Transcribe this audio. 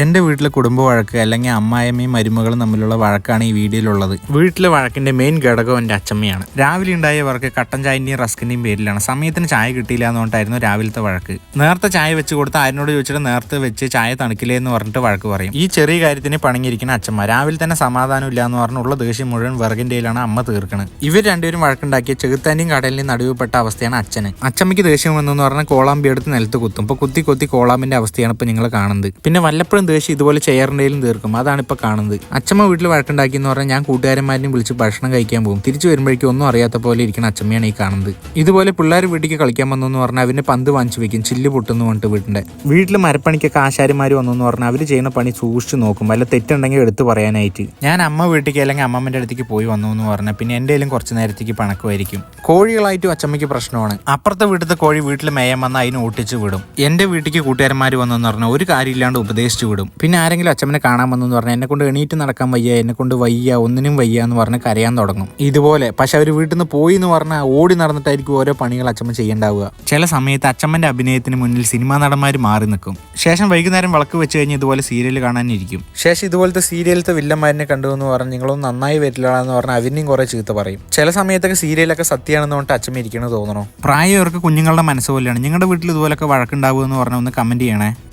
എന്റെ വീട്ടിലെ കുടുംബ വഴക്ക് അല്ലെങ്കിൽ അമ്മായിയമ്മയും മരുമകളും തമ്മിലുള്ള വഴക്കാണ് ഈ വീഡിയോയിലുള്ളത്. വീട്ടിലെ വഴക്കിന്റെ മെയിൻ ഘടകം എന്റെ അച്ചമ്മയാണ് രാവിലെ ഉണ്ടായ വർക്ക് കട്ടൻ ചായന്റെയും റസ്കിന്റെയും പേരിലാണ്. സമയത്തിന് ചായ കിട്ടിയില്ല എന്നുകൊണ്ടായിരുന്നു രാവിലത്തെ വഴക്ക്. നേരത്തെ ചായ വെച്ച് കൊടുത്ത് ആരിനോട് ചോദിച്ചിട്ട് നേരത്തെ വെച്ച് ചായ തണുക്കില്ലേ എന്ന് പറഞ്ഞിട്ട് വഴക്ക് പറയും. ഈ ചെറിയ കാര്യത്തിന് പണിങ്ങിയിരിക്കുന്ന അച്ചമ്മ രാവിലെ തന്നെ സമാധാനം ഇല്ല എന്ന് പറഞ്ഞുള്ള ദേഷ്യം മുഴുവൻ വിറകിന്റെയിലാണ് അമ്മ തീർക്കുന്നത് ഇവർ രണ്ടുപേരും വഴക്കുണ്ടാക്കിയ ചെകുത്താന്റെയും കടലിന്റെയും നടുവിൽപ്പെട്ട അവസ്ഥയാണ് അച്ഛന്. അച്ചമ്മയ്ക്ക് ദേഷ്യം വന്നെന്ന് പറഞ്ഞാൽ കോളാമ്പി എടുത്ത് നിലത്ത് കുത്തും. ഇപ്പോൾ കുത്തി കൊത്തി കോളാമ്പിന്റെ അവസ്ഥയാണ് ഇപ്പോൾ നിങ്ങൾ കാണുന്നത്. പിന്നെ വല്ലപ്പോഴും ദേഷ്യം ഇതുപോലെ ചെയറിന്റെയിലും തീർക്കും. അതാണ് ഇപ്പോൾ കാണുന്നത്. അച്ഛമ്മ വീട്ടിൽ വഴക്കുണ്ടാക്കി എന്ന് പറഞ്ഞാൽ ഞാൻ കൂട്ടുകാരന്മാരെയും വിളിച്ച് ഭക്ഷണം കഴിക്കാൻ പോകും. തിരിച്ചു വരുമ്പോഴേക്കും ഒന്നും അറിയാത്ത പോലെ ഇരിക്കുന്ന അച്ഛമ്മയാണ് ഈ കാണുന്നത്. ഇതുപോലെ പിള്ളേർ വീട്ടിലേക്ക് കളിക്കാൻ വന്നു എന്ന് പറഞ്ഞാൽ അവന്റെ പന്ത് വാങ്ങിച്ചു വെക്കും. ചില്ല് പൊട്ടുന്നു പറഞ്ഞിട്ട് വീട്ടിന്റെ. വീട്ടിൽ മരപ്പണിക്കൊക്കെ ആശാരിമാർ വന്നു എന്ന് പറഞ്ഞാൽ അവർ ചെയ്യുന്ന പണി സൂക്ഷിച്ച് നോക്കും. വല്ല തെറ്റുണ്ടെങ്കിൽ എടുത്തു പറയാനായിട്ട്. ഞാൻ അമ്മ വീട്ടിലേക്ക് അല്ലെങ്കിൽ അമ്മമ്മന്റെ അടുത്തേക്ക് പോയി വന്നു എന്ന് പറഞ്ഞാൽ പിന്നെ എന്റെ കയ്യിലും കുറച്ച് നേരത്തേക്ക് പണക്കുമായിരിക്കും. കോഴികളായിട്ടും അച്ചമ്മയ്ക്ക് പ്രശ്നമാണ്. അപ്പുറത്തെ വീട്ടിലത്തെ കോഴി വീട്ടിൽ മേയാൻ വന്നാൽ അതിന് ഓട്ടിച്ച് വിടും. എന്റെ വീട്ടിലേക്ക് കൂട്ടുകാരന്മാർ വന്നെന്ന് പറഞ്ഞാൽ ഒരു കാര്യമില്ലാണ്ട് ഉപദേശിച്ചു വിടും. പിന്നെ ആരെങ്കിലും അച്ഛമ്മനെ കാണാൻ വന്നെന്ന് പറഞ്ഞാൽ എന്നെ കൊണ്ട് എണീറ്റ് നടക്കാൻ വയ്യ എന്നെ കൊണ്ട് വയ്യ ഒന്നിനും വയ്യ എന്ന് പറഞ്ഞ് കരയാൻ തുടങ്ങും. ഇതുപോലെ. പക്ഷെ അവർ വീട്ടിൽ നിന്ന് പോയി എന്ന് പറഞ്ഞാൽ ഓടി നടന്നിട്ടായിരിക്കും ഓരോ പണികൾ അച്ഛമ്മ ചെയ്യേണ്ടാവുക. ചില സമയത്ത് അച്ഛമ്മന്റെ അഭിനയത്തിന് മുന്നിൽ സിനിമാ നടന്മാർ മാറി നിൽക്കും. ശേഷം വൈകുന്നേരം വിളക്ക് വെച്ച് കഴിഞ്ഞ് ഇതുപോലെ സീരിയൽ കാണാനിരിക്കും. ശേഷം ഇതുപോലത്തെ സീരിയലത്തെ വില്ലന്മാരനെ കണ്ടു എന്ന് പറഞ്ഞ് നിങ്ങളൊന്നും നന്നായി വരില്ല എന്ന് പറഞ്ഞാൽ അവരിനെയും കുറെ ചീത്ത പറയും. ചില സമയത്തൊക്കെ സീരിയലൊക്കെ സത്യമാണെന്ന് പറഞ്ഞിട്ട് അച്ഛമ്മ ഇരിക്കണമെന്ന് തോന്നണോ? പ്രായവർക്ക് കുഞ്ഞുങ്ങളുടെ മനസ്സ് പോലെയാണ്. നിങ്ങളുടെ വീട്ടിൽ ഇതുപോലൊക്കെ വഴക്കുണ്ടാവുക എന്ന് പറഞ്ഞാൽ ഒന്ന് കമന്റ് ചെയ്യണേ.